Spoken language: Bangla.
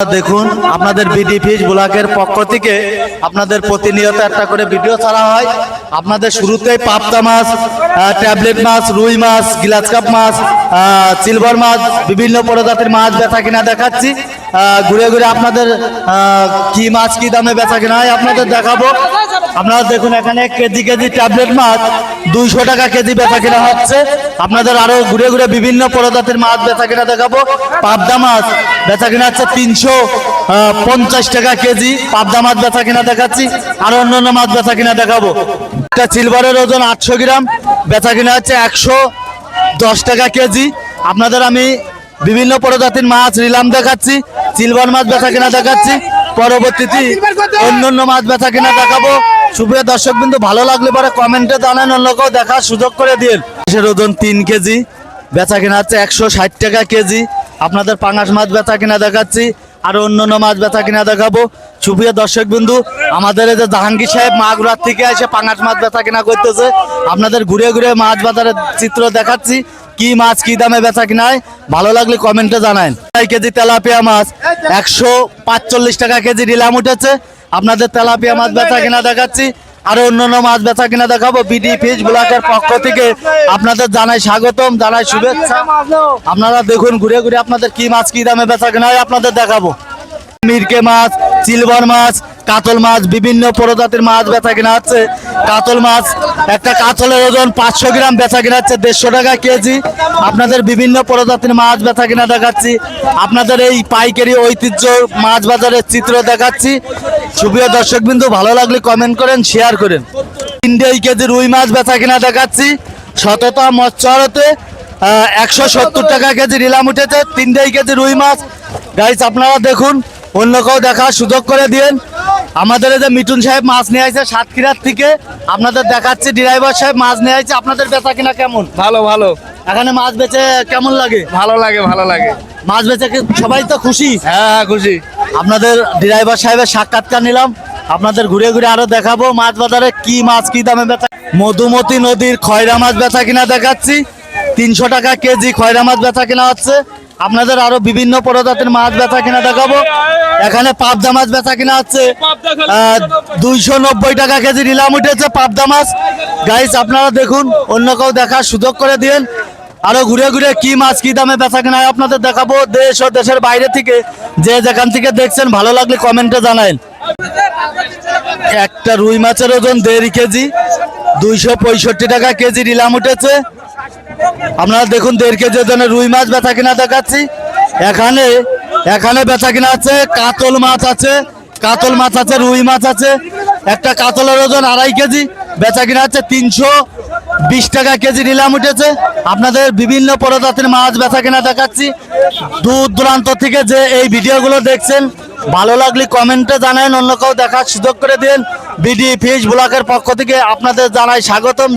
দেখুন, আপনাদের বিডি ফিস ব্লকের পক্ষ থেকে আপনাদের প্রতিনিয়ত একটা করে ভিডিও ছাড়া হয়। আপনাদের শুরুতেই পাবদা মাছ ট্যাবলেট মাছ, রুই মাছ গিলাস কাপ মাছ সিলভার মাছ, বিভিন্ন প্রজাতির মাছ বেচা কিনা দেখাচ্ছি। ঘুরে ঘুরে আপনাদের কি মাছ, কি দামে বেচা কিনা হয় আপনাদের দেখাবো। আপনারা দেখুন এখানে কেজি কেজি ট্যাবলেট মাছ দুইশো টাকা কেজি বেচা কেনা হচ্ছে। আপনাদের আরও ঘুরে ঘুরে বিভিন্ন প্রজাতির মাছ বেচা কেনা দেখাবো। পাবদা মাছ বেচা কিনা হচ্ছে তিনশো পঞ্চাশ টাকা কেজি। পাবদা মাছ বেচা কিনা দেখাচ্ছি। আর অন্যান্য মাছ বেচা কিনা দেখাবো। একটা সিলভারের ওজন আটশো গ্রাম বেচা কিনা হচ্ছে একশো দশ টাকা কেজি। আপনাদের আমি বিভিন্ন প্রজাতির মাছ রিলাম দেখাচ্ছি। সিলভার মাছ বেচা কেনা দেখাচ্ছি। পরবর্তীতে অন্যান্য মাছ বেচা কিনা দেখাবো। সুপ্রিয় দর্শক বিন্দু ভালো লাগলে পরে কমেন্টে জানান, অন্যকেও দেখার সুযোগ করে দিন। মাছের ওজন? তিন কেজি। বেচা কিনা হচ্ছে একশো ষাট টাকা কেজি। আপনাদের পাঙাশ মাছ বেচা কিনা দেখাচ্ছি। আর অন্যান্য মাছ বেচা কিনা দেখাবো। সুপ্রিয় দর্শক বিন্দু আমাদের এই যে জাহাঙ্গীর সাহেব মাগুরার থেকে এসে পাঙাশ মাছ বেচা কিনা করতেছে, আপনাদের ঘুরে ঘুরে মাছ বাজারের চিত্র দেখাচ্ছি। কি মাছ, কি দামে বেচা কিনা হয়? ভালো লাগলে কমেন্টে এক কেজি তেলাপিয়া মাছ, একশো টাকা কেজি নিলাম উঠেছে। আপনাদের তেলাপিয়া মাছ বেচা কিনা দেখাচ্ছি, আরও অন্যান্য মাছ বেচা কিনা দেখাবো। বিডি ফিজ ব্লকের পক্ষ থেকে আপনাদের জানাই স্বাগতম, জানাই শুভেচ্ছা। আপনারা দেখুন, ঘুরে ঘুরে আপনাদের কি মাছ, কি দামে বেচা কিনা আপনাদের দেখাবো। মিরকে মাছ সিলভার মাছ কাতল মাছ, বিভিন্ন প্রজাতির মাছ বেচা কিনা হচ্ছে। কাতল মাছ, একটা কাতলের ওজন পাঁচশো গ্রাম বেচা কিনা হচ্ছে দেড়শো টাকা কেজি। আপনাদের বিভিন্ন প্রজাতির মাছ বেচা কিনা দেখাচ্ছি। আপনাদের এই পাইকারি ঐতিহ্য মাছ বাজারের চিত্র দেখাচ্ছি। সুপ্রিয় দর্শক বিন্দু ভালো লাগলে কমেন্ট করেন শেয়ার করেন। তিনটে কেজি রুই মাছ বেচা কিনা দেখাচ্ছি। শততা মৎস্যরতে একশো সত্তর টাকা কেজি নিলাম উঠেছে। তিনটে কেজি রুই মাছ। গাইস আপনারা দেখুন, অন্য কেউ দেখার সুযোগ করে দিন আমাদের এই যে মিঠুন সাহেব মাছ নিয়ে আসছে সাতক্ষীরার থেকে আপনাদের দেখাচ্ছি ড্রাইভার সাহেব মাছ নিয়ে আসছে আপনাদের বেচা কিনা কেমন? ভালো ভালো। এখানে মাছ বেচে কেমন লাগে? ভালো লাগে ভালো লাগে। মাছ বেচে সবাই তো খুশি? হ্যাঁ হ্যাঁ খুশি। আপনাদের ড্রাইভার সাহেবের সাক্ষাৎকার নিলাম। আপনাদের ঘুরে ঘুরে আরও দেখাবো মাছ বাজারে কি মাছ কি দামে বেচা মধুমতি নদীর খয়রা মাছ বেচা কিনা দেখাচ্ছি। তিনশো টাকা কেজি খয়রা মাছ বেচা কিনা হচ্ছে। আপনাদের আরও বিভিন্ন প্রজাতির মাছ বেচা কিনা দেখাবো। এখানে পাবদা মাছ বেচা কিনা হচ্ছে দুইশো নব্বই টাকা কেজি নিলাম উঠেছে পাবদা মাছ। গাইস আপনারা দেখুন, অন্য কেউ দেখার সুযোগ করে দিন আরও ঘুরে ঘুরে কি মাছ কি দামে বেচা কিনা আপনাদের দেখাবো। দেশ ও দেশের বাইরে থেকে যে যেখান থেকে দেখছেন, ভালো লাগলে কমেন্টে জানান একটা রুই মাছের ওজন দেড় কেজি, দুইশো পঁয়ষট্টি টাকা কেজি নিলাম উঠেছে। আপনারা দেখুন দেড় কেজি ওজনের রুই মাছ বেচা কিনা দেখাচ্ছি। এখানে এখানে বেচা কিনা আছে, কাতল মাছ আছে, কাতল মাছ আছে, রুই মাছ আছে। একটা কাতলের ওজন আড়াই কেজি, বেচা কিনা আছে তিনশো বিশ টাকা কেজি নিলাম উঠেছে। আপনাদের বিভিন্ন প্রজাতির মাছ বেচা কিনা দেখাচ্ছি। দূর দূরান্ত থেকে যে এই ভিডিওগুলো দেখছেন, ভালো লাগলে কমেন্টে জানান, অন্য কেউ দেখার সুযোগ করে দিন। বিডি ফিশ ব্লকের পক্ষ থেকে আপনাদের জানাই স্বাগতম।